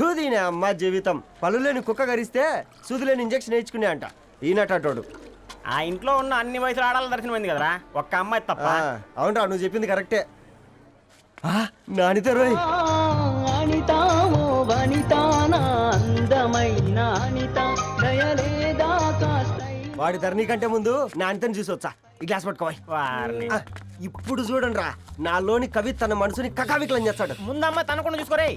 తూదీనే అమ్మ జీవితం. పలులేని కుక్క గరిస్తే సూదిలేని ఇంజక్షన్ వేయించుకునే అంట. ఈనటోడు ఆ ఇంట్లో ఉన్న అన్ని వయసుల ఆడాల దర్శనమైంది కదరా? ఒక్క అమ్మాయి తప్ప. అవునరా నువ్వు చెప్పింది కరెక్టే. ఆ, నానిత రోయ్. అందమైన అనిత. దయలేదా వాడి ధరణి కంటే ముందు నానితని చూసి వచ్చా ఈ గ్లాస్ పట్టుకోవాయి. వారిని. ఇప్పుడు చూడండి రా నాలోని కవి తన మనసుని కకావికలం చేస్తాడు. ముందు అమ్మాయి తనకుండా చూసుకోరే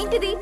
ఏంటిది?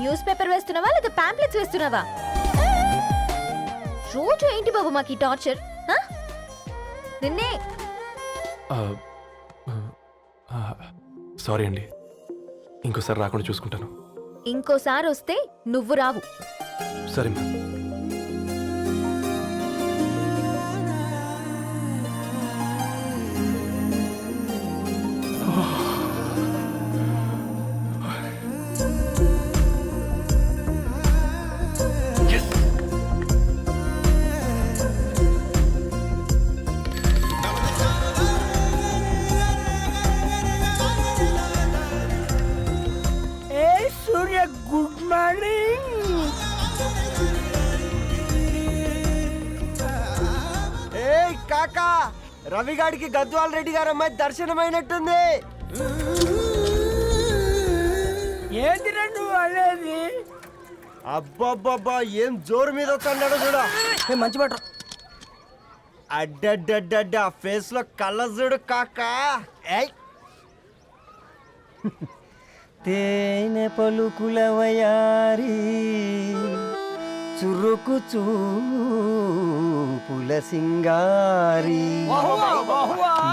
న్యూస్ పేపర్ వేస్తున్నావా లేదా పాంప్లెట్స్ వేస్తున్నావా? బాబు మాకు ఈ టార్చర్? నిన్నే సారీ అండి. ఇంకోసారి రాకుండా చూసుకుంటాను. ఇంకోసారి వస్తే నువ్వు రావు. సరే మ్యామ్. Good morning. ఏయ్ కాకా రవిగాడికి గద్వాల్ రెడ్డి గారు అమ్మాయి దర్శనమైనట్టుంది. ఏంటి నువ్వు అనేది? అబ్బబ్బబ్బా ఏం జోరు మీద వస్తున్నాడో చూడు. మంచి పట్టు అడ్డడ్డడ్డడ్డ ఫేస్లో కళ్ళ చూడు కాకా. ఏయ్. తేనె పలుకుల వయారి చురుకు చూపుల సింగారి.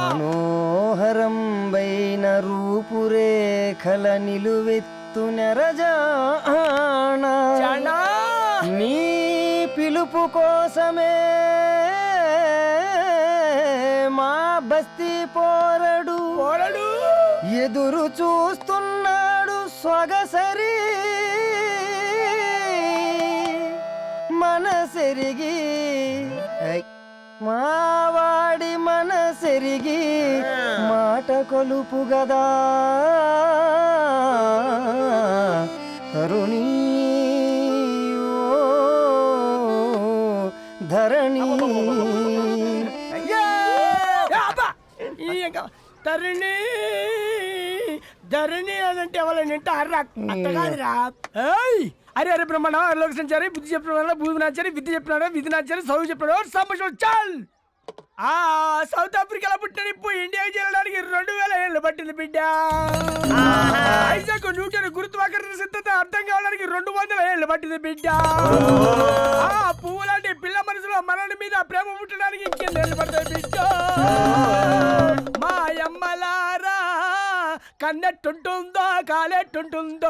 మనోహరం బైన రూపురేఖల నిలువెత్తు నెరజానా. నీ పిలుపు కోసమే మా బస్తీ పోరడు. పోరడు. ఎదురు చూస్తున్నాడు మనసెరిగి. ఐ, మావాడి మనసెరిగి మాట కొలుపు గదా. తరుణీ ఓ ధరణి. తరుణి ధరణి అదంటే ఎవరైనా అర్రా అట్ట కాదురా ఏయ్! అరే అరే బ్రహ్మణ లోక సంచారి బుద్ధి చెప్పిన భూమి నాచారి విద్య చెప్పినాడు విధి నాచారి చదువు చెప్పినాడు సంభాషణ చాల్! ఆ సౌత్ ఆఫ్రికాలో పుట్టిన ఇప్పుడు ఇండియాకి చేరడానికి రెండు వేల ఏళ్ళు పట్టింది బిడ్డ. ఐజాక్ న్యూటన్ గురుత్వాకర్షణ సిద్ధత అర్థం కావడానికి రెండు వందల ఏళ్ళు పట్టింది బిడ్డ. రంగెట్టుంటుందో? కాలెట్టుంటుందో?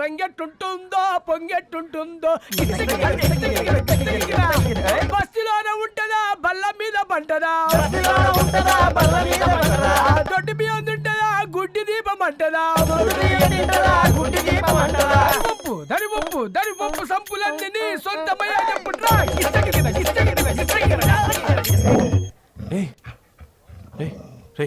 రంగెట్టుంటుందో? పొంగెట్టుంటుందో? బస్సులోనే ఉంటదా? బల్ల మీద పంటదా? దొడ్డి బియ్యం తింటదా? గుడ్డి దీపం అంటదా? ఉప్పు దరి ఉప్పు దరి ఉప్పు సంపులన్నీ సొంతమయ్యా చెప్పుట్రా ఇస్తగిన ఇస్తగిన ఇస్తగిన రే రే రే